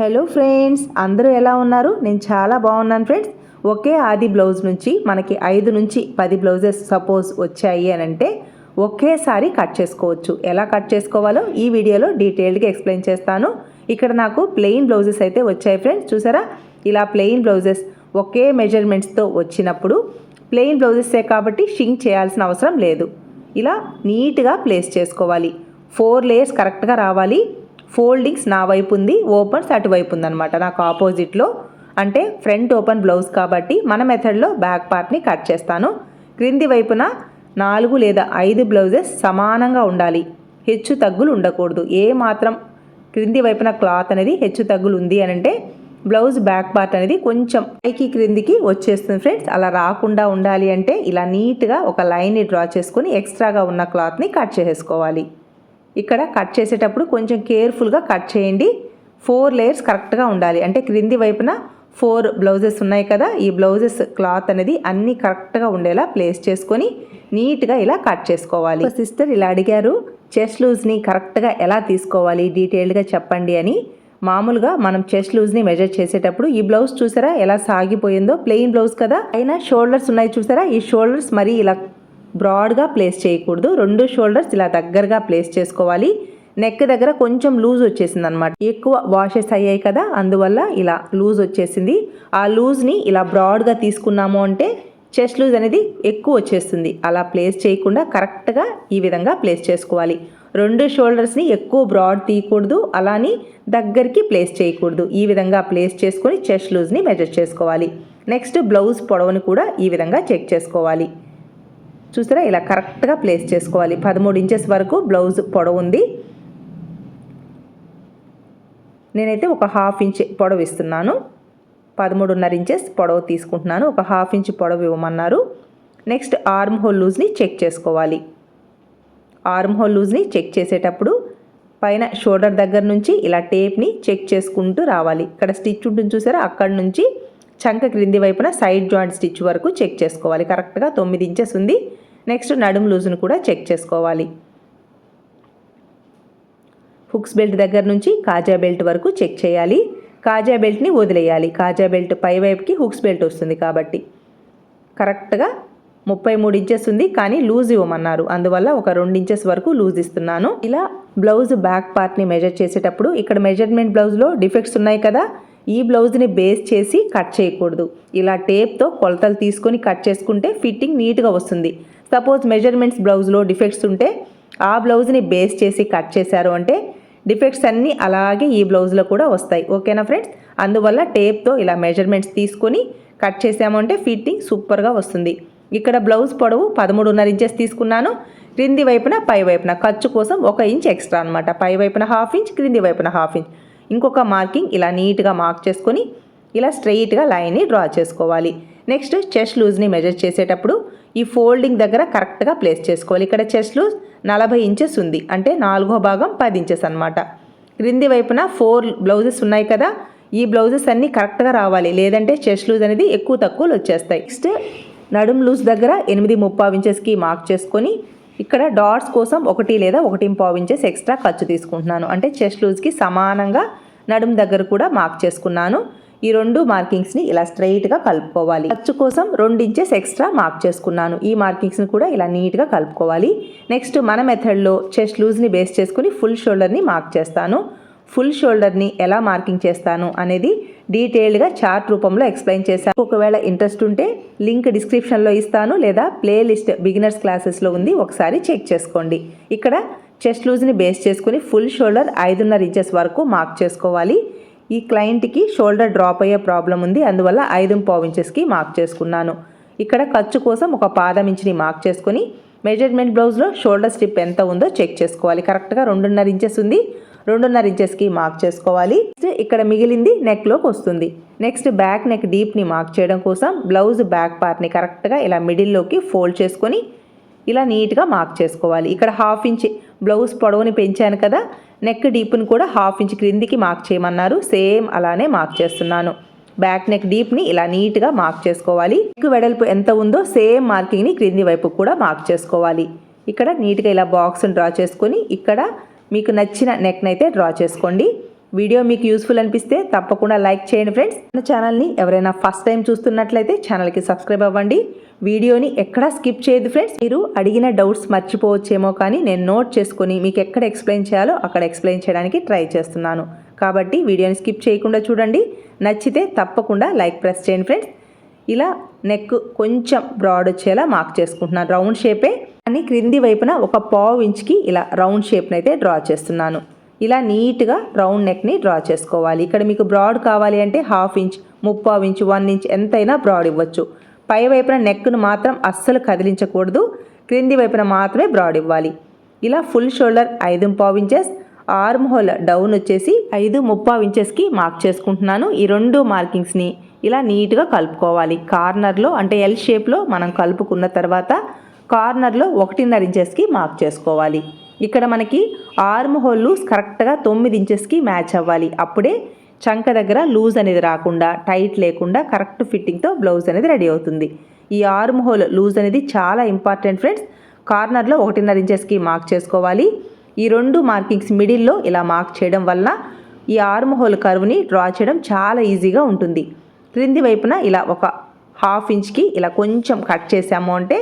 Hello friends అందరూ ఎలా ఉన్నారు? నేను చాలా బాగున్నాను ఫ్రెండ్స్ ఒకే ఆది బ్లౌజ్ నుంచి మనకి ఐదు నుంచి పది బ్లౌజెస్ సపోజ్ వచ్చాయి అని అంటే ఒకేసారి కట్ చేసుకోవచ్చు. ఎలా కట్ చేసుకోవాలో ఈ వీడియోలో డీటెయిల్డ్గా ఎక్స్ప్లెయిన్ చేస్తాను. ఇక్కడ నాకు ప్లెయిన్ బ్లౌజెస్ అయితే వచ్చాయి ఫ్రెండ్స్ చూసారా? ఇలా ప్లెయిన్ బ్లౌజెస్ ఒకే మెజర్మెంట్స్తో వచ్చినప్పుడు ప్లెయిన్ బ్లౌజెసే కాబట్టి షింక్ చేయాల్సిన అవసరం లేదు. ఇలా నీట్గా ప్లేస్ చేసుకోవాలి. ఫోర్ లేయర్స్ కరెక్ట్గా రావాలి. ఫోల్డింగ్స్ నా వైపు ఉంది ఓపెన్స్ అటువైపు ఉందన్నమాట. నాకు ఆపోజిట్లో అంటే ఫ్రంట్ ఓపెన్ బ్లౌజ్ కాబట్టి మన మెథడ్లో బ్యాక్ పార్ట్ని కట్ చేస్తాను. క్రింది వైపున నాలుగు లేదా ఐదు బ్లౌజెస్ సమానంగా ఉండాలి. హెచ్చు తగ్గులు ఉండకూడదు. ఏ మాత్రం క్రింది వైపున క్లాత్ అనేది హెచ్చు తగ్గులు ఉంది అని అంటే బ్లౌజ్ బ్యాక్ పార్ట్ అనేది కొంచెం పైకి క్రిందికి వచ్చేస్తుంది ఫ్రెండ్స్ అలా రాకుండా ఉండాలి అంటే ఇలా నీట్గా ఒక లైన్ని డ్రా చేసుకొని ఎక్స్ట్రాగా ఉన్న క్లాత్ని కట్ చేసేసుకోవాలి. ఇక్కడ కట్ చేసేటప్పుడు కొంచెం కేర్ఫుల్గా కట్ చేయండి. ఫోర్ లేయర్స్ కరెక్ట్గా ఉండాలి. అంటే క్రింది వైపున ఫోర్ బ్లౌజెస్ ఉన్నాయి కదా ఈ బ్లౌజెస్ క్లాత్ అనేది అన్నీ కరెక్ట్గా ఉండేలా ప్లేస్ చేసుకొని నీట్గా ఇలా కట్ చేసుకోవాలి. సిస్టర్ ఇలా అడిగారు చెస్ట్ లూజ్ని కరెక్ట్గా ఎలా తీసుకోవాలి? డీటెయిల్డ్గా చెప్పండి అని. మామూలుగా మనం చెస్ట్ లూజ్ని మెజర్ చేసేటప్పుడు ఈ బ్లౌజ్ చూసారా ఎలా సాగిపోయిందో? ప్లెయిన్ బ్లౌజ్ కదా. అయినా షోల్డర్స్ ఉన్నాయి చూసారా? ఈ షోల్డర్స్ మరీ ఇలా బ్రాడ్గా ప్లేస్ చేయకూడదు. రెండు షోల్డర్స్ ఇలా దగ్గరగా ప్లేస్ చేసుకోవాలి. నెక్ దగ్గర కొంచెం లూజ్ వచ్చేసింది అనమాట ఎక్కువ వాషెస్ అయ్యాయి కదా అందువల్ల ఇలా లూజ్ వచ్చేసింది. ఆ లూజ్ని ఇలా బ్రాడ్గా తీసుకున్నాము అంటే చెస్ట్ లూజ్ అనేది ఎక్కువ వచ్చేస్తుంది. అలా ప్లేస్ చేయకుండా కరెక్ట్గా ఈ విధంగా ప్లేస్ చేసుకోవాలి. రెండు షోల్డర్స్ని ఎక్కువ బ్రాడ్ తీయకూడదు. అలాని దగ్గరికి ప్లేస్ చేయకూడదు. ఈ విధంగా ప్లేస్ చేసుకొని చెస్ట్ లూజ్ని మెజర్ చేసుకోవాలి. నెక్స్ట్ బ్లౌజ్ పొడవుని కూడా ఈ విధంగా చెక్ చేసుకోవాలి. చూసారా? ఇలా కరెక్ట్గా ప్లేస్ చేసుకోవాలి. పదమూడు ఇంచెస్ వరకు బ్లౌజ్ పొడవు ఉంది. నేనైతే ఒక హాఫ్ ఇంచ్ పొడవు ఇస్తున్నాను. పదమూడున్నర ఇంచెస్ పొడవు తీసుకుంటున్నాను. ఒక హాఫ్ ఇంచ్ పొడవు ఇవ్వమన్నారు. నెక్స్ట్ ఆర్మ్ హోల్ లూజ్ని చెక్ చేసుకోవాలి. ఆర్మ్ హోల్ లూజ్ని చెక్ చేసేటప్పుడు పైన షోల్డర్ దగ్గర నుంచి ఇలా టేప్ని చెక్ చేసుకుంటూ రావాలి. ఇక్కడ స్టిచ్ ఉంటుంది చూసారా? అక్కడి నుంచి చంక క్రింది వైపున సైడ్ జాయింట్ స్టిచ్ వరకు చెక్ చేసుకోవాలి. కరెక్ట్గా తొమ్మిది ఇంచెస్ ఉంది. నెక్స్ట్ నడుము లూజును కూడా చెక్ చేసుకోవాలి. హుక్స్ బెల్ట్ దగ్గర నుంచి కాజా బెల్ట్ వరకు చెక్ చేయాలి. కాజా బెల్ట్ని వదిలేయాలి. కాజా బెల్ట్ పై వైపుకి హుక్స్ బెల్ట్ వస్తుంది కాబట్టి. కరెక్ట్గా ముప్పై మూడు ఇంచెస్ ఉంది కానీ లూజ్ ఇవ్వమన్నారు. అందువల్ల ఒక రెండు ఇంచెస్ వరకు లూజ్ ఇస్తున్నాను. ఇలా బ్లౌజ్ బ్యాక్ పార్ట్ని మెజర్ చేసేటప్పుడు ఇక్కడ మెజర్మెంట్ బ్లౌజ్లో డిఫెక్ట్స్ ఉన్నాయి కదా ఈ బ్లౌజ్ని బేస్ చేసి కట్ చేయకూడదు. ఇలా టేప్తో కొలతలు తీసుకొని కట్ చేసుకుంటే ఫిట్టింగ్ నీట్గా వస్తుంది. సపోజ్ మెజర్మెంట్స్ బ్లౌజ్లో డిఫెక్ట్స్ ఉంటే ఆ బ్లౌజ్ని బేస్ చేసి కట్ చేశారు అంటే డిఫెక్ట్స్ అన్నీ అలాగే ఈ బ్లౌజ్లో కూడా వస్తాయి. ఓకేనా ఫ్రెండ్స్? అందువల్ల టేప్తో ఇలా మెజర్మెంట్స్ తీసుకొని కట్ చేసామంటే ఫిట్టింగ్ సూపర్గా వస్తుంది. ఇక్కడ బ్లౌజ్ పొడవు పదమూడున్నర ఇంచెస్ తీసుకున్నాను. క్రింది వైపున పై వైపున ఖర్చు కోసం ఒక ఇంచ్ ఎక్స్ట్రా అనమాట పై వైపున హాఫ్ ఇంచ్ క్రింది వైపున హాఫ్ ఇంచ్. ఇంకొక మార్కింగ్ ఇలా నీట్గా మార్క్ చేసుకొని ఇలా స్ట్రెయిట్గా లైన్ని డ్రా చేసుకోవాలి. నెక్స్ట్ చెస్ట్ లూజ్ని మెజర్ చేసేటప్పుడు ఈ ఫోల్డింగ్ దగ్గర కరెక్ట్గా ప్లేస్ చేసుకోవాలి. ఇక్కడ చెస్ట్ లూజ్ నలభై ఇంచెస్ ఉంది. అంటే నాలుగో భాగం పది ఇంచెస్ అనమాట క్రింది వైపున ఫోర్ బ్లౌజెస్ ఉన్నాయి కదా ఈ బ్లౌజెస్ అన్నీ కరెక్ట్గా రావాలి. లేదంటే చెస్ట్ లూజ్ అనేది ఎక్కువ తక్కువలు వచ్చేస్తాయి. నెక్స్ట్ నడుం లూజ్ దగ్గర ఎనిమిది ముప్పావు ఇంచెస్కి మార్క్ చేసుకొని ఇక్కడ డాట్స్ కోసం ఒకటి లేదా ఒకటి పావు ఇంచెస్ ఎక్స్ట్రా ఖర్చు తీసుకుంటున్నాను. అంటే చెస్ట్ లూజ్కి సమానంగా నడుం దగ్గర కూడా మార్క్ చేసుకున్నాను. ఈ రెండు మార్కింగ్స్ని ఇలా స్ట్రైట్గా కలుపుకోవాలి. ఖర్చు కోసం రెండు ఇంచెస్ ఎక్స్ట్రా మార్క్ చేసుకున్నాను. ఈ మార్కింగ్స్ని కూడా ఇలా నీట్గా కలుపుకోవాలి. నెక్స్ట్ మన మెథడ్లో చెస్ట్ లూజ్ని బేస్ చేసుకుని ఫుల్ షోల్డర్ని మార్క్ చేస్తాను. ఫుల్ షోల్డర్ని ఎలా మార్కింగ్ చేస్తాను అనేది డీటెయిల్డ్గా చార్ట్ రూపంలో ఎక్స్ప్లెయిన్ చేశాను. ఒకవేళ ఇంట్రెస్ట్ ఉంటే లింక్ డిస్క్రిప్షన్లో ఇస్తాను లేదా ప్లేలిస్ట్ బిగినర్స్ క్లాసెస్లో ఉంది ఒకసారి చెక్ చేసుకోండి. ఇక్కడ చెస్ట్ లూజ్ని బేస్ చేసుకుని ఫుల్ షోల్డర్ ఐదున్నర ఇంచెస్ వరకు మార్క్ చేసుకోవాలి. ఈ క్లయింట్కి షోల్డర్ డ్రాప్ అయ్యే ప్రాబ్లం ఉంది. అందువల్ల ఐదు పావు ఇంచెస్కి మార్క్ చేసుకున్నాను. ఇక్కడ ఖర్చు కోసం ఒక పాదం ఇంచుని మార్క్ చేసుకొని మెజర్మెంట్ బ్లౌజ్లో షోల్డర్ స్ట్రిప్ ఎంత ఉందో చెక్ చేసుకోవాలి. కరెక్ట్గా రెండున్నర ఇంచెస్ ఉంది. రెండున్నర ఇంచెస్కి మార్క్ చేసుకోవాలి. ఇక్కడ మిగిలింది నెక్లోకి వస్తుంది. నెక్స్ట్ బ్యాక్ నెక్ డీప్ని మార్క్ చేయడం కోసం బ్లౌజ్ బ్యాక్ పార్ట్ని కరెక్ట్గా ఇలా మిడిల్లోకి ఫోల్డ్ చేసుకొని ఇలా నీట్గా మార్క్ చేసుకోవాలి. ఇక్కడ హాఫ్ ఇంచ్ బ్లౌజ్ పొడవుని పెంచాను కదా నెక్ డీప్ని కూడా హాఫ్ ఇంచ్ క్రిందికి మార్క్ చేయమన్నారు. సేమ్ అలానే మార్క్ చేస్తున్నాను. బ్యాక్ నెక్ డీప్ని ఇలా నీట్గా మార్క్ చేసుకోవాలి. నెక్ వెడల్పు ఎంత ఉందో సేమ్ మార్కింగ్ని క్రింది వైపు కూడా మార్క్ చేసుకోవాలి. ఇక్కడ నీట్గా ఇలా బాక్స్ని డ్రా చేసుకొని ఇక్కడ మీకు నచ్చిన నెక్ని అయితే డ్రా చేసుకోండి. వీడియో మీకు యూస్ఫుల్ అనిపిస్తే తప్పకుండా లైక్ చేయండి ఫ్రెండ్స్. మన ఛానల్ని ఎవరైనా ఫస్ట్ టైం చూస్తున్నట్లయితే ఛానల్కి సబ్స్క్రైబ్ అవ్వండి. వీడియోని ఎక్కడా స్కిప్ చేయదు ఫ్రెండ్స్. మీరు అడిగిన డౌట్స్ మర్చిపోవచ్చేమో కానీ నేను నోట్ చేసుకొని మీకు ఎక్కడ ఎక్స్ప్లెయిన్ చేయాలో అక్కడ ఎక్స్ప్లెయిన్ చేయడానికి ట్రై చేస్తున్నాను. కాబట్టి వీడియోని స్కిప్ చేయకుండా చూడండి. నచ్చితే తప్పకుండా లైక్ ప్రెస్ చేయండి ఫ్రెండ్స్. ఇలా నెక్ కొంచెం బ్రాడ్ వచ్చేలా మార్క్ చేసుకుంటున్నాను. రౌండ్ షేపే కానీ క్రింది వైపున ఒక పావు ఇంచ్కి ఇలా రౌండ్ షేప్ని అయితే డ్రా చేస్తున్నాను. ఇలా నీట్గా రౌండ్ నెక్ని డ్రా చేసుకోవాలి. ఇక్కడ మీకు బ్రాడ్ కావాలి అంటే హాఫ్ ఇంచ్ ముప్పావు ఇంచ్ వన్ ఇంచ్ ఎంతైనా బ్రాడ్ ఇవ్వచ్చు. పై వైపున నెక్ను మాత్రం అస్సలు కదిలించకూడదు. క్రింది వైపున మాత్రమే బ్రాడ్ ఇవ్వాలి. ఇలా ఫుల్ షోల్డర్ ఐదు పావు ఇంచెస్ ఆర్మ్ హోల్ డౌన్ వచ్చేసి ఐదు ముప్పావు ఇంచెస్కి మార్క్ చేసుకుంటున్నాను. ఈ రెండు మార్కింగ్స్ని ఇలా నీట్గా కలుపుకోవాలి. కార్నర్లో అంటే ఎల్ షేప్లో మనం కలుపుకున్న తర్వాత కార్నర్లో ఒకటిన్నర ఇంచెస్కి మార్క్ చేసుకోవాలి. ఇక్కడ మనకి ఆర్మ్ హోల్ కరెక్ట్గా తొమ్మిది ఇంచెస్కి మ్యాచ్ అవ్వాలి. అప్పుడే చంక దగ్గర లూజ్ అనేది రాకుండా టైట్ లేకుండా కరెక్ట్ ఫిట్టింగ్తో బ్లౌజ్ అనేది రెడీ అవుతుంది. ఈ ఆర్మ్ హోల్ లూజ్ అనేది చాలా ఇంపార్టెంట్ ఫ్రెండ్స్. కార్నర్లో ఒకటిన్నర ఇంచెస్కి మార్క్ చేసుకోవాలి. ఈ రెండు మార్కింగ్స్ మిడిల్లో ఇలా మార్క్ చేయడం వల్ల ఈ ఆర్మ్ హోల్ కర్వ్ని డ్రా చేయడం చాలా ఈజీగా ఉంటుంది. క్రింది వైపున ఇలా ఒక హాఫ్ ఇంచ్కి ఇలా కొంచెం కట్ చేసాము అంటే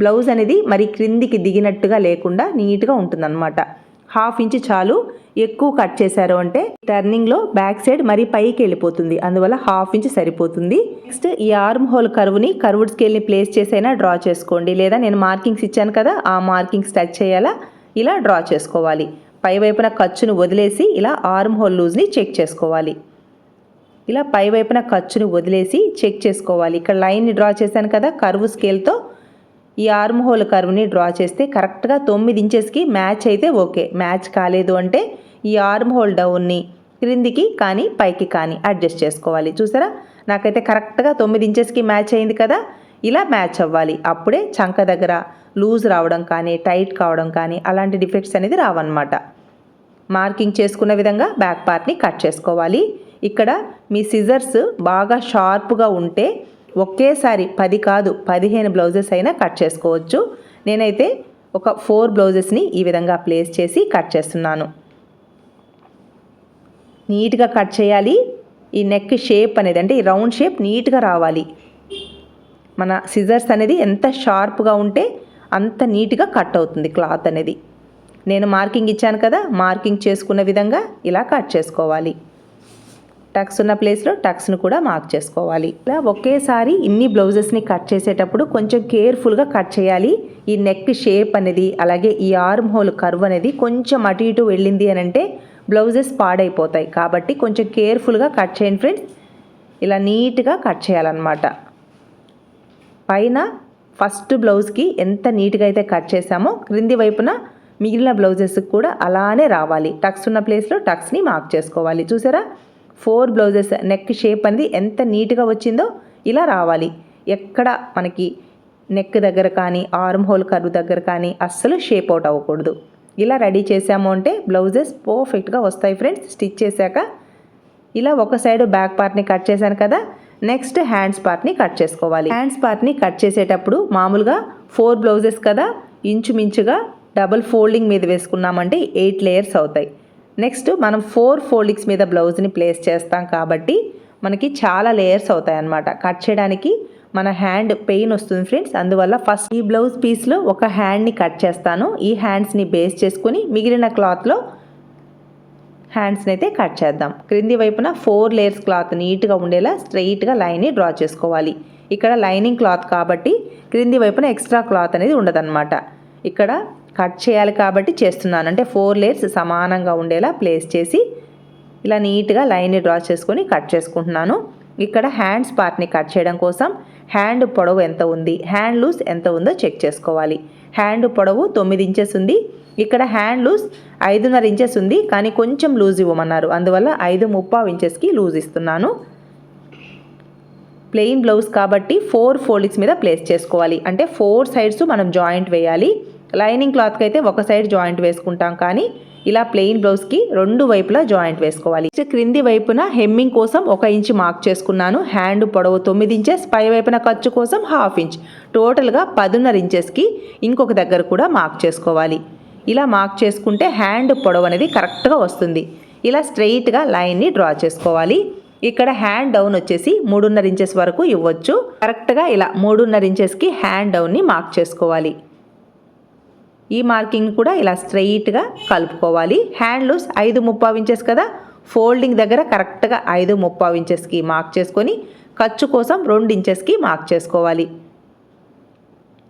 బ్లౌజ్ అనేది మరి క్రిందికి దిగినట్టుగా లేకుండా నీట్గా ఉంటుందన్నమాట. హాఫ్ ఇంచ్ చాలు ఎక్కువ కట్ చేశారు అంటే టర్నింగ్లో బ్యాక్ సైడ్ మరి పైకి వెళ్ళిపోతుంది. అందువల్ల హాఫ్ ఇంచ్ సరిపోతుంది. నెక్స్ట్ ఈ ఆర్మ్ హోల్ కరువుని కర్వుడ్ స్కేల్ని ప్లేస్ చేసైనా డ్రా చేసుకోండి. లేదా నేను మార్కింగ్స్ ఇచ్చాను కదా ఆ మార్కింగ్స్ టచ్ చేయాలా? ఇలా డ్రా చేసుకోవాలి. పై వైపున ఖర్చును వదిలేసి ఇలా ఆర్మ్ హోల్ లూజ్ని చెక్ చేసుకోవాలి. ఇలా పై వైపున ఖర్చును వదిలేసి చెక్ చేసుకోవాలి. ఇక్కడ లైన్ని డ్రా చేశాను కదా కర్వ్ స్కేల్తో ఈ ఆర్మ్ హోల్ కర్వ్ని డ్రా చేస్తే కరెక్ట్గా తొమ్మిది ఇంచెస్కి మ్యాచ్ అయితే ఓకే. మ్యాచ్ కాలేదు అంటే ఈ ఆర్మ్ హోల్ డౌన్ని క్రిందికి కానీ పైకి కానీ అడ్జస్ట్ చేసుకోవాలి. చూసారా? నాకైతే కరెక్ట్గా తొమ్మిది ఇంచెస్కి మ్యాచ్ అయింది కదా? ఇలా మ్యాచ్ అవ్వాలి. అప్పుడే చంక దగ్గర లూజ్ రావడం కానీ టైట్ కావడం కానీ అలాంటి డిఫెక్ట్స్ అనేది రావన్నమాట. మార్కింగ్ చేసుకున్న విధంగా బ్యాక్ పార్ట్ని కట్ చేసుకోవాలి. ఇక్కడ మీ సిజర్స్ బాగా షార్ప్గా ఉంటే ఒకేసారి పది కాదు పదిహేను బ్లౌజెస్ అయినా కట్ చేసుకోవచ్చు. నేనైతే ఒక ఫోర్ బ్లౌజెస్ని ఈ విధంగా ప్లేస్ చేసి కట్ చేస్తున్నాను. నీట్గా కట్ చేయాలి. ఈ నెక్ షేప్ అనేది అంటే ఈ రౌండ్ షేప్ నీట్గా రావాలి. మన సిజర్స్ అనేది ఎంత షార్ప్గా ఉంటే అంత నీట్గా కట్ అవుతుంది క్లాత్ అనేది. నేను మార్కింగ్ ఇచ్చాను కదా మార్కింగ్ చేసుకున్న విధంగా ఇలా కట్ చేసుకోవాలి. టక్స్ ఉన్న ప్లేస్లో టక్స్ను కూడా మార్క్ చేసుకోవాలి. ఇలా ఒకేసారి ఇన్ని బ్లౌజెస్ని కట్ చేసేటప్పుడు కొంచెం కేర్ఫుల్గా కట్ చేయాలి. ఈ నెక్ షేప్ అనేది అలాగే ఈ ఆర్మ్ హోల్ కర్వ్ అనేది కొంచెం అటు ఇటు వెళ్ళింది అని అంటే బ్లౌజెస్ పాడైపోతాయి. కాబట్టి కొంచెం కేర్ఫుల్గా కట్ చేయండి ఫ్రెండ్స్. ఇలా నీట్గా కట్ చేయాలన్నమాట. పైన ఫస్ట్ బ్లౌజ్కి ఎంత నీట్గా అయితే కట్ చేసామో క్రింది వైపున మిగిలిన బ్లౌజెస్కి కూడా అలానే రావాలి. టక్స్ ఉన్న ప్లేస్లో టక్స్ని మార్క్ చేసుకోవాలి. చూసారా? ఫోర్ బ్లౌజెస్ నెక్ షేప్ అనేది ఎంత నీట్గా వచ్చిందో ఇలా రావాలి. ఎక్కడ మనకి నెక్ దగ్గర కానీ ఆర్మ్ హోల్ కర్వ్ దగ్గర కానీ అస్సలు షేప్ అవుట్ అవ్వకూడదు. ఇలా రెడీ చేసాము అంటే బ్లౌజెస్ పర్ఫెక్ట్గా వస్తాయి ఫ్రెండ్స్ స్టిచ్ చేశాక. ఇలా ఒక సైడ్ బ్యాక్ పార్ట్ని కట్ చేశాను కదా నెక్స్ట్ హ్యాండ్స్ పార్ట్ని కట్ చేసుకోవాలి. హ్యాండ్స్ పార్ట్ని కట్ చేసేటప్పుడు మామూలుగా ఫోర్ బ్లౌజెస్ కదా ఇంచుమించుగా డబుల్ ఫోల్డింగ్ మీద వేసుకున్నామంటే ఎయిట్ లేయర్స్ అవుతాయి. నెక్స్ట్ మనం ఫోర్ ఫోల్డింగ్స్ మీద బ్లౌజ్ని ప్లేస్ చేస్తాం కాబట్టి మనకి చాలా లేయర్స్ అవుతాయి అన్నమాట కట్ చేయడానికి మన హ్యాండ్ పెయిన్ వస్తుంది ఫ్రెండ్స్. అందువల్ల ఫస్ట్ ఈ బ్లౌజ్ పీస్లో ఒక హ్యాండ్ని కట్ చేస్తాను. ఈ హ్యాండ్స్ని బేస్ చేసుకుని మిగిలిన క్లాత్లో హ్యాండ్స్ని అయితే కట్ చేద్దాం. క్రింది వైపున ఫోర్ లేయర్స్ క్లాత్ నీట్గా ఉండేలా స్ట్రైట్గా లైన్ని డ్రా చేసుకోవాలి. ఇక్కడ లైనింగ్ క్లాత్ కాబట్టి క్రింది వైపున ఎక్స్ట్రా క్లాత్ అనేది ఉండదన్నమాట. ఇక్కడ కట్ చేయాలి కాబట్టి చేస్తున్నాను. అంటే ఫోర్ లేయర్స్ సమానంగా ఉండేలా ప్లేస్ చేసి ఇలా నీట్గా లైన్ని డ్రా చేసుకొని కట్ చేసుకుంటున్నాను. ఇక్కడ హ్యాండ్స్ పార్ట్ని కట్ చేయడం కోసం హ్యాండ్ పొడవు ఎంత ఉంది హ్యాండ్ లూస్ ఎంత ఉందో చెక్ చేసుకోవాలి. హ్యాండ్ పొడవు తొమ్మిది ఇంచెస్ ఉంది ఇక్కడ హ్యాండ్ లూస్ ఐదున్నర ఇంచెస్ ఉంది కానీ కొంచెం లూజ్ ఇవ్వమన్నారు. అందువల్ల ఐదు ముప్పావు ఇంచెస్కి లూజ్ ఇస్తున్నాను. ప్లెయిన్ బ్లౌజ్ కాబట్టి ఫోర్ ఫోల్డింగ్స్ మీద ప్లేస్ చేసుకోవాలి. అంటే ఫోర్ సైడ్స్ మనం జాయింట్ వేయాలి. లైనింగ్ క్లాత్కి అయితే ఒక సైడ్ జాయింట్ వేసుకుంటాం కానీ ఇలా ప్లెయిన్ బ్లౌజ్కి రెండు వైపులా జాయింట్ వేసుకోవాలి. క్రింది వైపున హెమ్మింగ్ కోసం ఒక ఇంచ్ మార్క్ చేసుకున్నాను. హ్యాండ్ పొడవు తొమ్మిది ఇంచెస్ పై వైపున ఖర్చు కోసం హాఫ్ ఇంచ్. టోటల్గా పదున్నర ఇంచెస్కి ఇంకొక దగ్గర కూడా మార్క్ చేసుకోవాలి. ఇలా మార్క్ చేసుకుంటే హ్యాండ్ పొడవు అనేది కరెక్ట్గా వస్తుంది. ఇలా స్ట్రెయిట్గా లైన్ని డ్రా చేసుకోవాలి. ఇక్కడ హ్యాండ్ డౌన్ వచ్చేసి మూడున్నర ఇంచెస్ వరకు ఇవ్వచ్చు. కరెక్ట్గా ఇలా మూడున్నర ఇంచెస్కి హ్యాండ్ డౌన్ని మార్క్ చేసుకోవాలి. ఈ మార్కింగ్ కూడా ఇలా స్ట్రెయిట్గా కలుపుకోవాలి. హ్యాండ్ లూస్ ఐదు ముప్పావు ఇంచెస్ కదా? ఫోల్డింగ్ దగ్గర కరెక్ట్గా ఐదు ముప్పావు ఇంచెస్కి మార్క్ చేసుకొని ఖర్చు కోసం రెండు ఇంచెస్కి మార్క్ చేసుకోవాలి.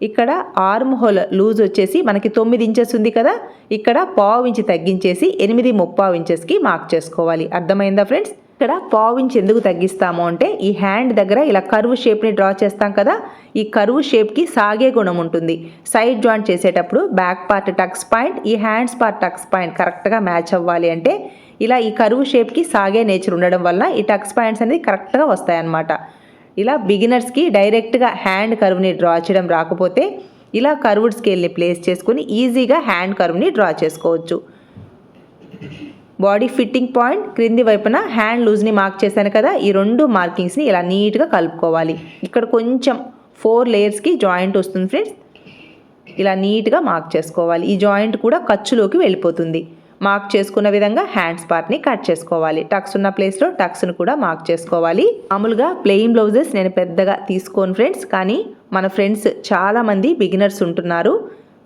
ఇక్కడ ఆర్మ్ హోల్ లూజ్ వచ్చేసి మనకి తొమ్మిది ఇంచెస్ ఉంది కదా? ఇక్కడ పావు ఇంచి తగ్గించేసి ఎనిమిది ముప్పావు ఇంచెస్కి మార్క్ చేసుకోవాలి. అర్థమైందా ఫ్రెండ్స్? ఇక్కడ పావు ఇంచ్ ఎందుకు తగ్గిస్తాము అంటే ఈ హ్యాండ్ దగ్గర ఇలా కరువు షేప్ని డ్రా చేస్తాం కదా ఈ కరువు షేప్కి సాగే గుణం ఉంటుంది. సైడ్ జాయింట్ చేసేటప్పుడు బ్యాక్ పార్ట్ టక్స్ పాయింట్ ఈ హ్యాండ్స్ పార్ట్ టక్స్ పాయింట్ కరెక్ట్గా మ్యాచ్ అవ్వాలి అంటే ఇలా ఈ కరువు షేప్కి సాగే నేచర్ ఉండడం వల్ల ఈ టక్స్ పాయింట్స్ అనేది కరెక్ట్గా వస్తాయన్నమాట. ఇలా బిగినర్స్కి డైరెక్ట్గా హ్యాండ్ కర్వ్ని డ్రా చేయడం రాకపోతే ఇలా కర్వ్డ్ స్కేల్ని ప్లేస్ చేసుకుని ఈజీగా హ్యాండ్ కర్వ్ని డ్రా చేసుకోవచ్చు. బాడీ ఫిట్టింగ్ పాయింట్ క్రింది వైపున హ్యాండ్ లూజ్ని మార్క్ చేశాను కదా ఈ రెండు మార్కింగ్స్ని ఇలా నీట్గా కలుపుకోవాలి. ఇక్కడ కొంచెం ఫోర్ లేయర్స్కి జాయింట్ వస్తుంది ఫ్రెండ్స్. ఇలా నీట్గా మార్క్ చేసుకోవాలి. ఈ జాయింట్ కూడా ఖర్చులోకి వెళ్ళిపోతుంది. మార్క్ చేసుకున్న విధంగా హ్యాండ్స్ పార్ట్ని కట్ చేసుకోవాలి. టక్స్ ఉన్న ప్లేస్లో టక్స్ను కూడా మార్క్ చేసుకోవాలి. మామూలుగా ప్లెయిన్ బ్లౌజెస్ నేను పెద్దగా తీసుకోను ఫ్రెండ్స్ కానీ మన ఫ్రెండ్స్ చాలామంది బిగినర్స్ ఉంటున్నారు.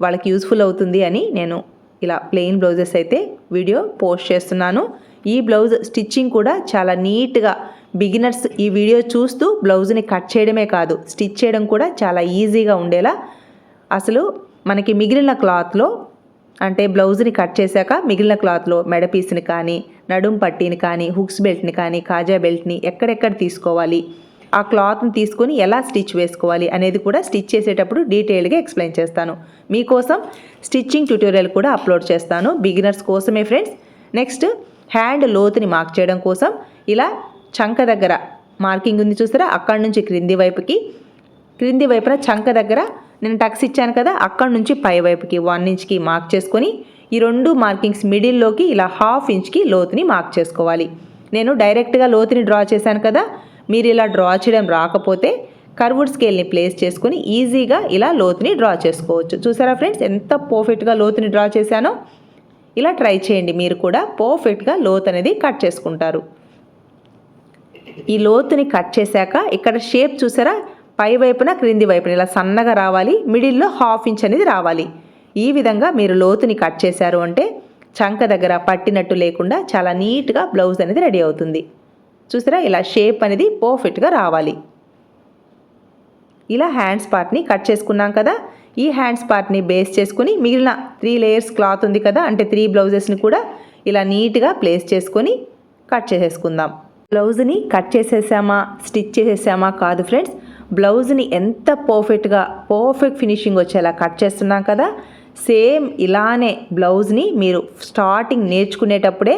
వాళ్ళకి యూస్ఫుల్ అవుతుంది అని నేను ఇలా ప్లెయిన్ బ్లౌజెస్ అయితే వీడియో పోస్ట్ చేస్తున్నాను. ఈ బ్లౌజ్ స్టిచ్చింగ్ కూడా చాలా నీట్గా బిగినర్స్ ఈ వీడియో చూస్తూ బ్లౌజ్ని కట్ చేయడమే కాదు స్టిచ్ చేయడం కూడా చాలా ఈజీగా ఉండేలా. అసలు మనకి మిగిలిన క్లాత్లో అంటే బ్లౌజ్ని కట్ చేశాక మిగిలిన క్లాత్లో మెడ పీస్ని కానీ నడుం పట్టీని కానీ హుక్స్ బెల్ట్ని కానీ కాజా బెల్ట్ని ఎక్కడెక్కడ తీసుకోవాలి? ఆ క్లాత్ని తీసుకొని ఎలా స్టిచ్ వేసుకోవాలి అనేది కూడా స్టిచ్ చేసేటప్పుడు డీటెయిల్గా ఎక్స్ప్లెయిన్ చేస్తాను. మీకోసం స్టిచ్చింగ్ ట్యూటోరియల్ కూడా అప్లోడ్ చేస్తాను. బిగినర్స్ కోసమే ఫ్రెండ్స్. నెక్స్ట్ హ్యాండ్ లోతుని మార్క్ చేయడం కోసం ఇలా చంక దగ్గర మార్కింగ్ ఉంది చూసారా? అక్కడి నుంచి క్రింది వైపుకి క్రింది వైపున చంక దగ్గర నేను టక్స్ ఇచ్చాను కదా అక్కడి నుంచి పై వైపుకి వన్ ఇంచ్కి మార్క్ చేసుకొని ఈ రెండు మార్కింగ్స్ మిడిల్లోకి ఇలా హాఫ్ ఇంచ్కి లోతుని మార్క్ చేసుకోవాలి. నేను డైరెక్ట్గా లోతుని డ్రా చేశాను కదా మీరు ఇలా డ్రా చేయడం రాకపోతే కర్వుడ్ స్కేల్ని ప్లేస్ చేసుకొని ఈజీగా ఇలా లోతుని డ్రా చేసుకోవచ్చు. చూసారా ఫ్రెండ్స్? ఎంత పర్ఫెక్ట్గా లోతుని డ్రా చేశానో? ఇలా ట్రై చేయండి. మీరు కూడా పర్ఫెక్ట్గా లోత్ అనేది కట్ చేసుకుంటారు. ఈ లోతుని కట్ చేశాక ఇక్కడ షేప్ చూసారా? పై వైపున క్రింది వైపున ఇలా సన్నగా రావాలి. మిడిల్లో హాఫ్ ఇంచ్ అనేది రావాలి. ఈ విధంగా మీరు లోతుని కట్ చేశారు అంటే చంక దగ్గర పట్టినట్టు లేకుండా చాలా నీట్గా బ్లౌజ్ అనేది రెడీ అవుతుంది. చూసారా? ఇలా షేప్ అనేది పర్ఫెక్ట్గా రావాలి. ఇలా హ్యాండ్స్ పార్ట్ని కట్ చేసుకున్నాం కదా. ఈ హ్యాండ్స్ పార్ట్ని బేస్ చేసుకుని మిగిలిన త్రీ లేయర్స్ క్లాత్ ఉంది కదా అంటే త్రీ బ్లౌజెస్ని కూడా ఇలా నీట్గా ప్లేస్ చేసుకొని కట్ చేసేసుకుందాం. బ్లౌజ్ని కట్ చేసేసామా? స్టిచ్ చేసేసామా? కాదు ఫ్రెండ్స్ బ్లౌజ్ని ఎంత పర్ఫెక్ట్గా పర్ఫెక్ట్ ఫినిషింగ్ వచ్చేలా కట్ చేస్తున్నాం కదా. సేమ్ ఇలానే బ్లౌజ్ని మీరు స్టార్టింగ్ నేర్చుకునేటప్పుడే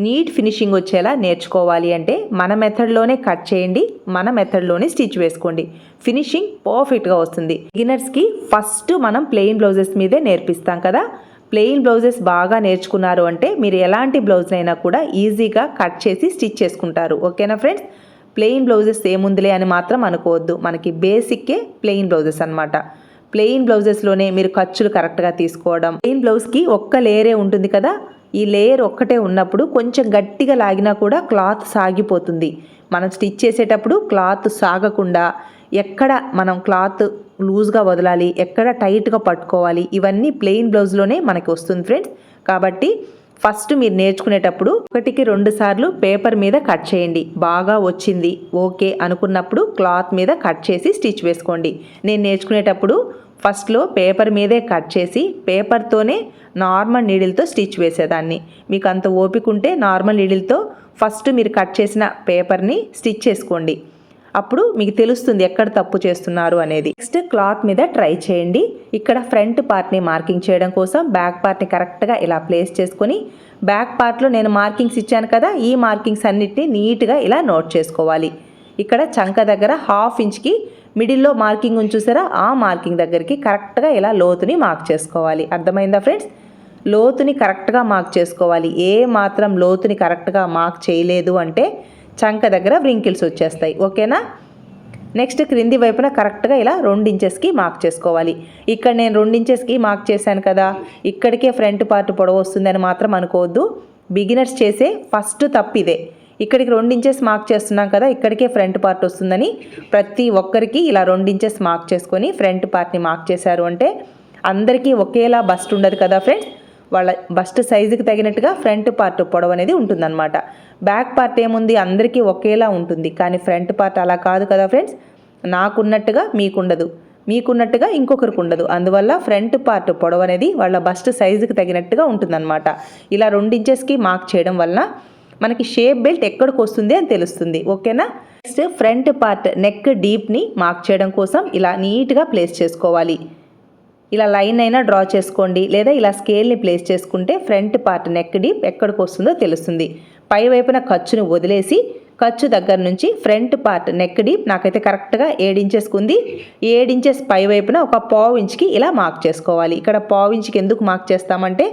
నీట్ ఫినిషింగ్ వచ్చేలా నేర్చుకోవాలి అంటే మన మెథడ్లోనే కట్ చేయండి మన మెథడ్లోనే స్టిచ్ వేసుకోండి. ఫినిషింగ్ పర్ఫెక్ట్గా వస్తుంది. బిగినర్స్కి ఫస్ట్ మనం ప్లెయిన్ బ్లౌజెస్ మీదే నేర్పిస్తాం కదా. ప్లెయిన్ బ్లౌజెస్ బాగా నేర్చుకున్నారు అంటే మీరు ఎలాంటి బ్లౌజ్ అయినా కూడా ఈజీగా కట్ చేసి స్టిచ్ చేసుకుంటారు. ఓకేనా ఫ్రెండ్స్? ప్లెయిన్ బ్లౌజెస్ ఏముందిలే అని మాత్రం అనుకోవద్దు. మనకి బేసిక్కే ప్లెయిన్ బ్లౌజెస్ అనమాట ప్లెయిన్ బ్లౌజెస్లోనే మీరు ఖర్చులు కరెక్ట్గా తీసుకోవడం. ప్లెయిన్ బ్లౌజ్కి ఒక్క లేయరే ఉంటుంది కదా. ఈ లేయర్ ఒక్కటే ఉన్నప్పుడు కొంచెం గట్టిగా లాగినా కూడా క్లాత్ సాగిపోతుంది. మనం స్టిచ్ చేసేటప్పుడు క్లాత్ సాగకుండా ఎక్కడ మనం క్లాత్ లూజ్గా వదలాలి ఎక్కడ టైట్గా పట్టుకోవాలి ఇవన్నీ ప్లెయిన్ బ్లౌజ్లోనే మనకి వస్తుంది ఫ్రెండ్స్ కాబట్టి ఫస్ట్ మీరు నేర్చుకునేటప్పుడు ఒకటికి రెండు సార్లు పేపర్ మీద కట్ చేయండి. బాగా వచ్చింది ఓకే అనుకున్నప్పుడు క్లాత్ మీద కట్ చేసి స్టిచ్ వేసుకోండి. నేను నేర్చుకునేటప్పుడు ఫస్ట్లో పేపర్ మీదే కట్ చేసి పేపర్తోనే నార్మల్ నీడిల్తో స్టిచ్ వేసేదాన్ని. మీకు అంత ఓపిక ఉంటే నార్మల్ నీడిల్తో ఫస్ట్ మీరు కట్ చేసిన పేపర్ని స్టిచ్ చేసుకోండి. అప్పుడు మీకు తెలుస్తుంది ఎక్కడ తప్పు చేస్తున్నారు అనేది. నెక్స్ట్ క్లాత్ మీద ట్రై చేయండి. ఇక్కడ ఫ్రంట్ పార్ట్ని మార్కింగ్ చేయడం కోసం బ్యాక్ పార్ట్ని కరెక్ట్గా ఇలా ప్లేస్ చేసుకొని బ్యాక్ పార్ట్లో నేను మార్కింగ్స్ ఇచ్చాను కదా ఈ మార్కింగ్స్ అన్నిటిని నీట్గా ఇలా నోట్ చేసుకోవాలి. ఇక్కడ చంక దగ్గర హాఫ్ ఇంచ్కి మిడిల్లో మార్కింగ్ ఉంచూసారా ఆ మార్కింగ్ దగ్గరికి కరెక్ట్గా ఇలా లోతుని మార్క్ చేసుకోవాలి. అర్థమైందా ఫ్రెండ్స్? లోతుని కరెక్ట్గా మార్క్ చేసుకోవాలి. ఏ మాత్రం లోతుని కరెక్ట్గా మార్క్ చేయలేదు అంటే చంక దగ్గర వ్రింకిల్స్ వచ్చేస్తాయి. ఓకేనా? నెక్స్ట్ క్రింది వైపున కరెక్ట్గా ఇలా రెండు ఇంచెస్కి మార్క్ చేసుకోవాలి. ఇక్కడ నేను రెండించెస్కి మార్క్ చేశాను కదా ఇక్కడికే ఫ్రంట్ పార్ట్ పొడవు వస్తుందని మాత్రం అనుకోవద్దు. బిగినర్స్ చేసే ఫస్ట్ తప్పు ఇదే ఇక్కడికి రెండు ఇంచెస్ మార్క్ చేస్తున్నాం కదా ఇక్కడికే ఫ్రంట్ పార్ట్ వస్తుందని ప్రతి ఒక్కరికి ఇలా రెండు ఇంచెస్ మార్క్ చేసుకొని ఫ్రంట్ పార్ట్ని మార్క్ చేశారు అంటే అందరికీ ఒకేలా బస్ట్ ఉండదు కదా ఫ్రెండ్స్ వాళ్ళ బస్ట్ సైజుకి తగినట్టుగా ఫ్రంట్ పార్ట్ పొడవు అనేది ఉంటుందన్నమాట. బ్యాక్ పార్ట్ ఏముంది? అందరికీ ఒకేలా ఉంటుంది. కానీ ఫ్రంట్ పార్ట్ అలా కాదు కదా ఫ్రెండ్స్ నాకున్నట్టుగా మీకుండదు. మీకున్నట్టుగా ఇంకొకరికి ఉండదు. అందువల్ల ఫ్రంట్ పార్ట్ పొడవు అనేది వాళ్ళ బస్ట్ సైజుకి తగినట్టుగా ఉంటుందన్నమాట. ఇలా రెండు ఇంచెస్కి మార్క్ చేయడం వలన మనకి షేప్ బెల్ట్ ఎక్కడికి వస్తుంది అని తెలుస్తుంది ఓకేనా? నెక్స్ట్ ఫ్రంట్ పార్ట్ నెక్ డీప్ని మార్క్ చేయడం కోసం ఇలా నీట్గా ప్లేస్ చేసుకోవాలి. ఇలా లైన్ అయినా డ్రా చేసుకోండి లేదా ఇలా స్కేల్ని ప్లేస్ చేసుకుంటే ఫ్రంట్ పార్ట్ నెక్ డీప్ ఎక్కడికి వస్తుందో తెలుస్తుంది. పై వైపున ఖర్చును వదిలేసి ఖర్చు దగ్గర నుంచి ఫ్రంట్ పార్ట్ నెక్ డీప్ నాకైతే కరెక్ట్గా ఏడించేసుకుంది ఉంది ఏడించెస్ పై వైపున ఒక పావు ఇంచ్కి ఇలా మార్క్ చేసుకోవాలి. ఇక్కడ పావు ఇంచ్కి ఎందుకు మార్క్ చేస్తామంటే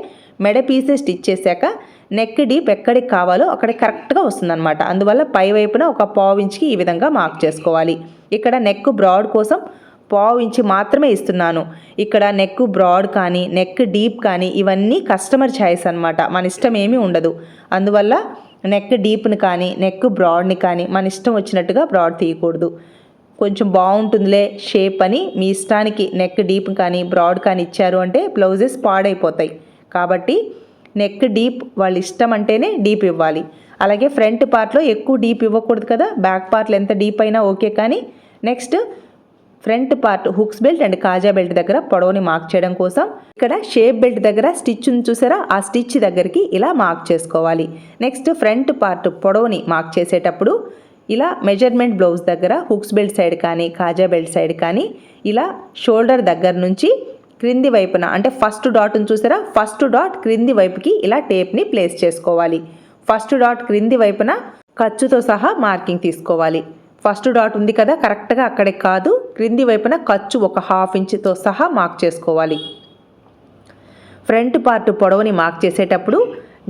మెడ పీసెస్ స్టిచ్ చేశాక నెక్ డీప్ ఎక్కడికి కావాలో అక్కడికి కరెక్ట్గా వస్తుందన్నమాట. అందువల్ల పై వైపున ఒక పావు ఇంచ్కి ఈ విధంగా మార్క్ చేసుకోవాలి. ఇక్కడ నెక్ బ్రాడ్ కోసం పావు ఇంచి మాత్రమే ఇస్తున్నాను. ఇక్కడ నెక్ బ్రాడ్ కానీ నెక్ డీప్ కానీ ఇవన్నీ కస్టమర్ ఛాయిస్ అనమాట మన ఇష్టం ఏమీ ఉండదు. అందువల్ల నెక్ డీప్ని కానీ నెక్ బ్రాడ్ని కానీ మన ఇష్టం వచ్చినట్టుగా బ్రాడ్ తీయకూడదు. కొంచెం బాగుంటుందిలే షేప్ అని మీ ఇష్టానికి నెక్ డీప్ కానీ బ్రాడ్ కానీ ఇచ్చారు అంటే బ్లౌజెస్ పాడైపోతాయి. కాబట్టి నెక్ డీప్ వాళ్ళ ఇష్టం అంటేనే డీప్ ఇవ్వాలి. అలాగే ఫ్రంట్ పార్ట్లో ఎక్కువ డీప్ ఇవ్వకూడదు కదా? బ్యాక్ పార్ట్లో ఎంత డీప్ అయినా ఓకే కానీ next front part hooks belt and kaja belt దగ్గర పొడవుని మార్క్ చేయడం కోసం ఇక్కడ షేప్ బెల్ట్ దగ్గర స్టిచ్ చూసారా? ఆ స్టిచ్ దగ్గరికి ఇలా మార్క్ చేసుకోవాలి. నెక్స్ట్ ఫ్రంట్ పార్ట్ పొడవుని మార్క్ చేసేటప్పుడు ఇలా మెజర్మెంట్ బ్లౌజ్ దగ్గర హుక్స్ బెల్ట్ సైడ్ కానీ కాజా బెల్ట్ సైడ్ కానీ ఇలా షోల్డర్ దగ్గర నుంచి క్రింది వైపున అంటే ఫస్ట్ డాట్ని చూసారా? ఫస్ట్ డాట్ క్రింది వైపుకి ఇలా టేప్ని ప్లేస్ చేసుకోవాలి. ఫస్ట్ డాట్ క్రింది వైపున ఖర్చుతో సహా మార్కింగ్ తీసుకోవాలి. ఫస్ట్ డాట్ ఉంది కదా కరెక్ట్గా అక్కడే కాదు. క్రింది వైపున ఖర్చు ఒక హాఫ్ ఇంచ్తో సహా మార్క్ చేసుకోవాలి. ఫ్రంట్ పార్ట్ పొడవుని మార్క్ చేసేటప్పుడు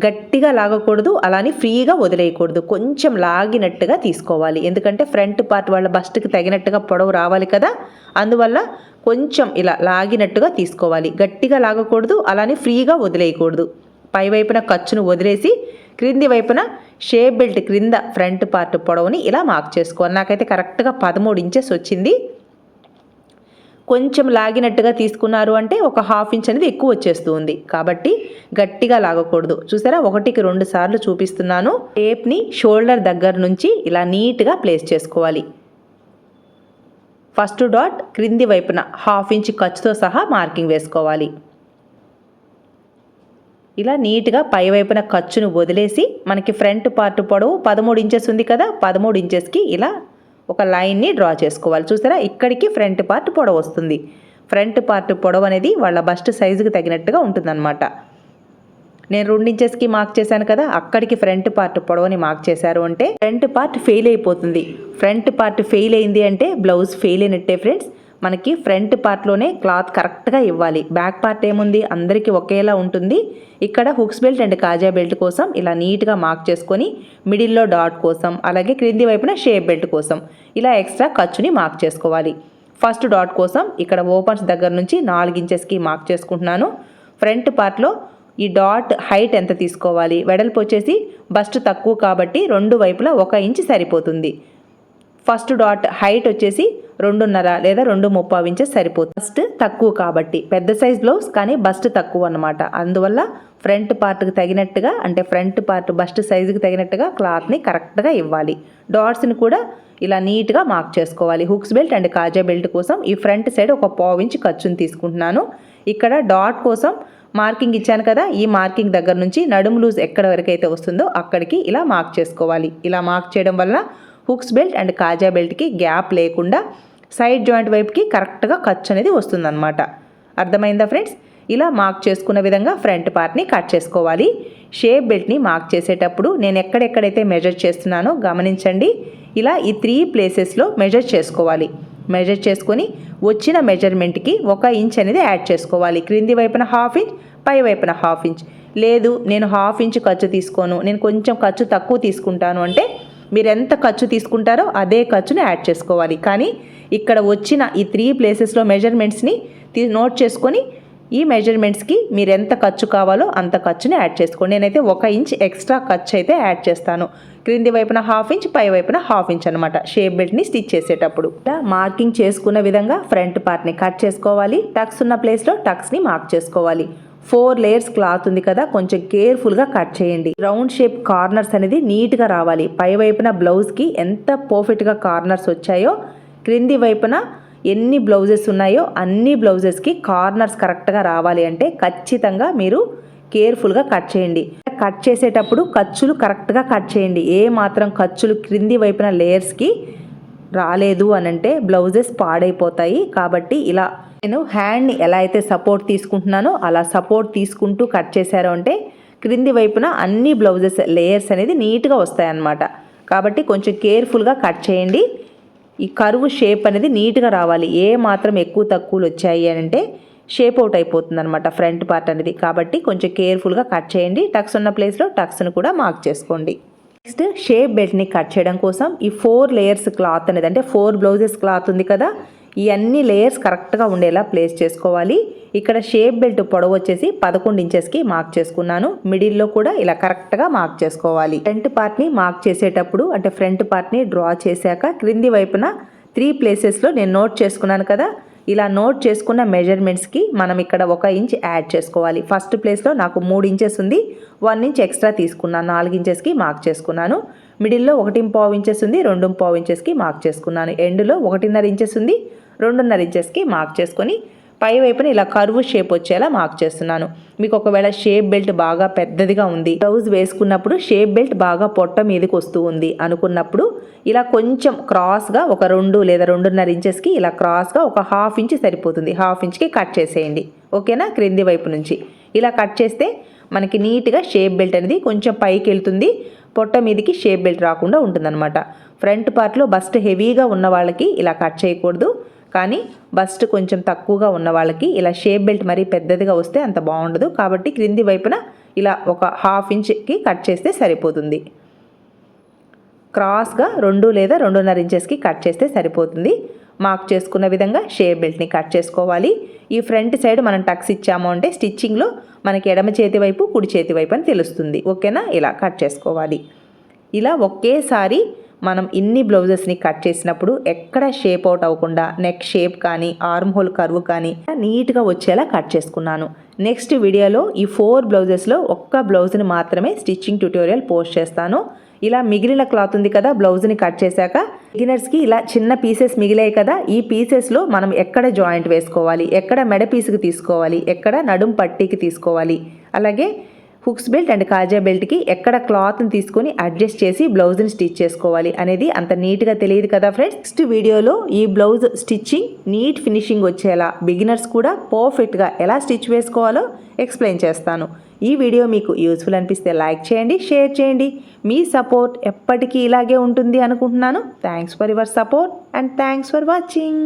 గట్టిగా లాగకూడదు అలానే ఫ్రీగా వదిలేయకూడదు. కొంచెం లాగినట్టుగా తీసుకోవాలి. ఎందుకంటే ఫ్రంట్ పార్ట్ వాళ్ళ బస్ట్కి తగినట్టుగా పొడవు రావాలి కదా. అందువల్ల కొంచెం ఇలా లాగినట్టుగా తీసుకోవాలి. గట్టిగా లాగకూడదు అలానే ఫ్రీగా వదిలేయకూడదు. పై వైపున ఖర్చును వదిలేసి క్రింది వైపున షేప్ బెల్ట్ క్రింద ఫ్రంట్ పార్ట్ పొడవుని ఇలా మార్క్ చేసుకోవాలి. నాకైతే కరెక్ట్గా పదమూడు ఇంచెస్ వచ్చింది. కొంచెం లాగినట్టుగా తీసుకున్నారు అంటే ఒక హాఫ్ ఇంచ్ అనేది ఎక్కువ వచ్చేస్తూ ఉంది కాబట్టి గట్టిగా లాగకూడదు. చూసారా? ఒకటికి రెండు సార్లు చూపిస్తున్నాను. టేప్ని షోల్డర్ దగ్గర నుంచి ఇలా నీట్గా ప్లేస్ చేసుకోవాలి. ఫస్ట్ డాట్ క్రింది వైపున హాఫ్ ఇంచ్ ఖర్చుతో సహా మార్కింగ్ వేసుకోవాలి. ఇలా నీట్గా పై వైపున ఖర్చును వదిలేసి మనకి ఫ్రంట్ పార్ట్ పొడవు పదమూడు ఇంచెస్ ఉంది కదా పదమూడు ఇంచెస్కి ఇలా ఒక లైన్ని డ్రా చేసుకోవాలి. చూసారా? ఇక్కడికి ఫ్రంట్ పార్ట్ పొడవు వస్తుంది. ఫ్రంట్ పార్ట్ పొడవు అనేది వాళ్ళ బస్ట్ సైజుకి తగినట్టుగా ఉంటుందన్నమాట. నేను రెండించెస్కి మార్క్ చేశాను కదా అక్కడికి ఫ్రంట్ పార్ట్ పొడవుని మార్క్ చేశారు అంటే ఫ్రంట్ పార్ట్ ఫెయిల్ అయిపోతుంది. ఫ్రంట్ పార్ట్ ఫెయిల్ అయింది అంటే బ్లౌజ్ ఫెయిల్ అయినట్టే ఫ్రెండ్స్ మనకి ఫ్రంట్ పార్ట్లోనే క్లాత్ కరెక్ట్గా ఇవ్వాలి. బ్యాక్ పార్ట్ ఏముంది? అందరికీ ఒకేలా ఉంటుంది. ఇక్కడ హుక్స్ బెల్ట్ అండ్ కాజా బెల్ట్ కోసం ఇలా నీట్గా మార్క్ చేసుకొని మిడిల్లో డాట్ కోసం అలాగే క్రింది వైపున షేప్ బెల్ట్ కోసం ఇలా ఎక్స్ట్రా ఖర్చుని మార్క్ చేసుకోవాలి. ఫస్ట్ డాట్ కోసం ఇక్కడ ఓపెన్స్ దగ్గర నుంచి నాలుగు ఇంచెస్కి మార్క్ చేసుకుంటున్నాను. ఫ్రంట్ పార్ట్లో ఈ డాట్ హైట్ ఎంత తీసుకోవాలి? వెడల్పు వచ్చేసి బస్ట్ తక్కువ కాబట్టి రెండు వైపులా ఒక ఇంచ్ సరిపోతుంది. ఫస్ట్ డాట్ హైట్ వచ్చేసి రెండున్నర లేదా రెండు ముప్పావు ఇంచెస్ సరిపోతుంది. బస్ట్ తక్కువ కాబట్టి పెద్ద సైజ్ బ్లౌజ్ కానీ బస్ట్ తక్కువ అనమాట అందువల్ల ఫ్రంట్ పార్ట్కి తగినట్టుగా అంటే ఫ్రంట్ పార్ట్ బస్ట్ సైజుకి తగినట్టుగా క్లాత్ని కరెక్ట్గా ఇవ్వాలి. డాట్స్ని కూడా ఇలా నీట్గా మార్క్ చేసుకోవాలి. హుక్స్ బెల్ట్ అండ్ కాజా బెల్ట్ కోసం ఈ ఫ్రంట్ సైడ్ ఒక పావు ఇంచ్ ఖర్చుని తీసుకుంటున్నాను. ఇక్కడ డాట్ కోసం మార్కింగ్ ఇచ్చాను కదా ఈ మార్కింగ్ దగ్గర నుంచి నడుము లూజ్ ఎక్కడ వరకు అయితే వస్తుందో అక్కడికి ఇలా మార్క్ చేసుకోవాలి. ఇలా మార్క్ చేయడం వల్ల హుక్స్ బెల్ట్ అండ్ కాజా బెల్ట్కి గ్యాప్ లేకుండా సైడ్ జాయింట్ వైపుకి కరెక్ట్గా ఖర్చు అనేది వస్తుందన్నమాట. అర్థమైందా ఫ్రెండ్స్? ఇలా మార్క్ చేసుకున్న విధంగా ఫ్రంట్ పార్ట్ని కట్ చేసుకోవాలి. షేప్ బెల్ట్ని మార్క్ చేసేటప్పుడు నేను ఎక్కడెక్కడైతే మెజర్ చేస్తున్నానో గమనించండి. ఇలా ఈ త్రీ ప్లేసెస్లో మెజర్ చేసుకోవాలి. మెజర్ చేసుకొని వచ్చిన మెజర్మెంట్కి ఒక ఇంచ్ అనేది యాడ్ చేసుకోవాలి. క్రింది వైపున హాఫ్ ఇంచ్ పై వైపున హాఫ్ ఇంచ్ లేదు నేను హాఫ్ ఇంచ్ ఖర్చు తీసుకోను. నేను కొంచెం ఖర్చు తక్కువ తీసుకుంటాను అంటే మీరు ఎంత ఖర్చు తీసుకుంటారో అదే ఖర్చుని యాడ్ చేసుకోవాలి. కానీ ఇక్కడ వచ్చిన ఈ త్రీ ప్లేసెస్లో మెజర్మెంట్స్ని నోట్ చేసుకొని ఈ మెజర్మెంట్స్కి మీరు ఎంత ఖర్చు కావాలో అంత ఖర్చుని యాడ్ చేసుకోండి. నేనైతే ఒక ఇంచ్ ఎక్స్ట్రా ఖర్చు అయితే యాడ్ చేస్తాను. క్రింది వైపున హాఫ్ ఇంచ్ పై వైపున హాఫ్ ఇంచ్ అనమాట షేప్ బెల్ట్ని స్టిచ్ చేసేటప్పుడు. ఇలా మార్కింగ్ చేసుకున్న విధంగా ఫ్రంట్ పార్ట్ని కట్ చేసుకోవాలి. టక్స్ ఉన్న ప్లేస్లో టక్స్ని మార్క్ చేసుకోవాలి. ఫోర్ లేయర్స్ క్లాత్ ఉంది కదా కొంచెం కేర్ఫుల్గా కట్ చేయండి. రౌండ్ షేప్ కార్నర్స్ అనేది నీట్గా రావాలి. పై వైపున బ్లౌజ్కి ఎంత పర్ఫెక్ట్గా కార్నర్స్ వచ్చాయో క్రింది వైపున ఎన్ని బ్లౌజెస్ ఉన్నాయో అన్ని బ్లౌజెస్కి కార్నర్స్ కరెక్ట్గా రావాలి అంటే ఖచ్చితంగా మీరు కేర్ఫుల్గా కట్ చేయండి. కట్ చేసేటప్పుడు ఖర్చులు కరెక్ట్గా కట్ చేయండి. ఏ మాత్రం ఖర్చులు క్రింది వైపున లేయర్స్కి రాలేదు అని అంటే బ్లౌజెస్ పాడైపోతాయి. కాబట్టి ఇలా నేను హ్యాండ్ని ఎలా అయితే సపోర్ట్ తీసుకుంటున్నానో అలా సపోర్ట్ తీసుకుంటూ కట్ చేశారు అంటే క్రింది వైపున అన్ని బ్లౌజెస్ లేయర్స్ అనేది నీట్గా వస్తాయన్నమాట. కాబట్టి కొంచెం కేర్ఫుల్గా కట్ చేయండి. ఈ కరువు షేప్ అనేది నీట్గా రావాలి. ఏ మాత్రం ఎక్కువ తక్కువలు వచ్చాయి అని అంటే షేప్ అవుట్ అయిపోతుంది అనమాట ఫ్రంట్ పార్ట్ అనేది. కాబట్టి కొంచెం కేర్ఫుల్గా కట్ చేయండి. టక్స్ ఉన్న ప్లేస్లో టక్స్ను కూడా మార్క్ చేసుకోండి. నెక్స్ట్ షేప్ బెల్ట్ని కట్ చేయడం కోసం ఈ ఫోర్ లేయర్స్ క్లాత్ అనేది అంటే ఫోర్ బ్లౌజెస్ క్లాత్ ఉంది కదా ఈ అన్ని లేయర్స్ కరెక్ట్గా ఉండేలా ప్లేస్ చేసుకోవాలి. ఇక్కడ షేప్ బెల్ట్ పొడవు వచ్చేసి పదకొండు ఇంచెస్కి మార్క్ చేసుకున్నాను. మిడిల్లో కూడా ఇలా కరెక్ట్గా మార్క్ చేసుకోవాలి. ఫ్రంట్ పార్ట్ని మార్క్ చేసేటప్పుడు అంటే ఫ్రంట్ పార్ట్ని డ్రా చేశాక క్రింది వైపున త్రీ ప్లేసెస్లో నేను నోట్ చేసుకున్నాను కదా ఇలా నోట్ చేసుకున్న మెజర్మెంట్స్కి మనం ఇక్కడ ఒక ఇంచ్ యాడ్ చేసుకోవాలి. ఫస్ట్ ప్లేస్లో నాకు మూడు ఇంచెస్ ఉంది. వన్ ఇంచ్ ఎక్స్ట్రా తీసుకున్నాను. నాలుగు ఇంచెస్కి మార్క్ చేసుకున్నాను. మిడిల్లో ఒకటి పావు ఇంచెస్ ఉంది. రెండు పావు ఇంచెస్కి మార్క్ చేసుకున్నాను. ఎండ్లో ఒకటిన్నర ఇంచెస్ ఉంది. రెండున్నర ఇంచెస్కి మార్క్ చేసుకొని పై వైపున ఇలా కరువు షేప్ వచ్చేలా మార్క్ చేస్తున్నాను. మీకు ఒకవేళ షేప్ బెల్ట్ బాగా పెద్దదిగా ఉంది బ్లౌజ్ వేసుకున్నప్పుడు షేప్ బెల్ట్ బాగా పొట్ట మీదకి వస్తూ ఉంది అనుకున్నప్పుడు ఇలా కొంచెం క్రాస్గా ఒక రెండు లేదా రెండున్నర ఇంచెస్కి ఇలా క్రాస్గా ఒక హాఫ్ ఇంచ్ సరిపోతుంది. హాఫ్ ఇంచ్కి కట్ చేసేయండి. ఓకేనా క్రింది వైపు నుంచి. ఇలా కట్ చేస్తే మనకి నీట్గా షేప్ బెల్ట్ అనేది కొంచెం పైకి వెళ్తుంది. పొట్ట మీదకి షేప్ బెల్ట్ రాకుండా ఉంటుందన్నమాట. ఫ్రంట్ పార్ట్లో బస్ట్ హెవీగా ఉన్న వాళ్ళకి ఇలా కట్ చేయకూడదు. కానీ బస్ట్ కొంచెం తక్కువగా ఉన్న వాళ్ళకి ఇలా షేప్ బెల్ట్ మరీ పెద్దదిగా వస్తే అంత బాగుండదు. కాబట్టి క్రింది వైపున ఇలా ఒక హాఫ్ ఇంచ్కి కట్ చేస్తే సరిపోతుంది. క్రాస్గా రెండు లేదా రెండున్నర ఇంచెస్కి కట్ చేస్తే సరిపోతుంది. మార్క్ చేసుకున్న విధంగా షేప్ బెల్ట్ని కట్ చేసుకోవాలి. ఈ ఫ్రంట్ సైడ్ మనం టక్స్ ఇచ్చాము అంటే స్టిచ్చింగ్లో మనకి ఎడమ చేతి వైపు కుడి చేతి వైపు అని తెలుస్తుంది. ఓకేనా? ఇలా కట్ చేసుకోవాలి. ఇలా ఒకేసారి మనం ఇన్ని బ్లౌజెస్ని కట్ చేసినప్పుడు ఎక్కడ షేప్ అవుట్ అవ్వకుండా నెక్ షేప్ కానీ ఆర్మ్ హోల్ కర్వ్ కానీ నీట్గా వచ్చేలా కట్ చేసుకున్నాను. నెక్స్ట్ వీడియోలో ఈ ఫోర్ బ్లౌజెస్లో ఒక్క బ్లౌజ్ని మాత్రమే స్టిచ్చింగ్ ట్యూటోరియల్ పోస్ట్ చేస్తాను. ఇలా మిగిలిన క్లాత్ ఉంది కదా బ్లౌజ్ని కట్ చేశాక బిగినర్స్కి ఇలా చిన్న పీసెస్ మిగిలాయి కదా ఈ పీసెస్లో మనం ఎక్కడ జాయింట్ వేసుకోవాలి ఎక్కడ మెడ పీసుకి తీసుకోవాలి ఎక్కడ నడుం పట్టీకి తీసుకోవాలి. అలాగే హుక్స్ బెల్ట్ అండ్ కాజా బెల్ట్కి ఎక్కడ క్లాత్ని తీసుకొని అడ్జస్ట్ చేసి బ్లౌజ్ని స్టిచ్ చేసుకోవాలి అనేది అంత నీట్గా తెలియదు కదా ఫ్రెండ్స్. నెక్స్ట్ వీడియోలో ఈ బ్లౌజ్ స్టిచ్చింగ్ నీట్ ఫినిషింగ్ వచ్చేలా బిగినర్స్ కూడా పర్ఫెక్ట్గా ఎలా స్టిచ్ వేసుకోవాలో ఎక్స్ప్లెయిన్ చేస్తాను. ఈ వీడియో మీకు యూస్ఫుల్ అనిపిస్తే లైక్ చేయండి షేర్ చేయండి. మీ సపోర్ట్ ఎప్పటికీ ఇలాగే ఉంటుంది అనుకుంటున్నాను. Thanks for your support and thanks for watching.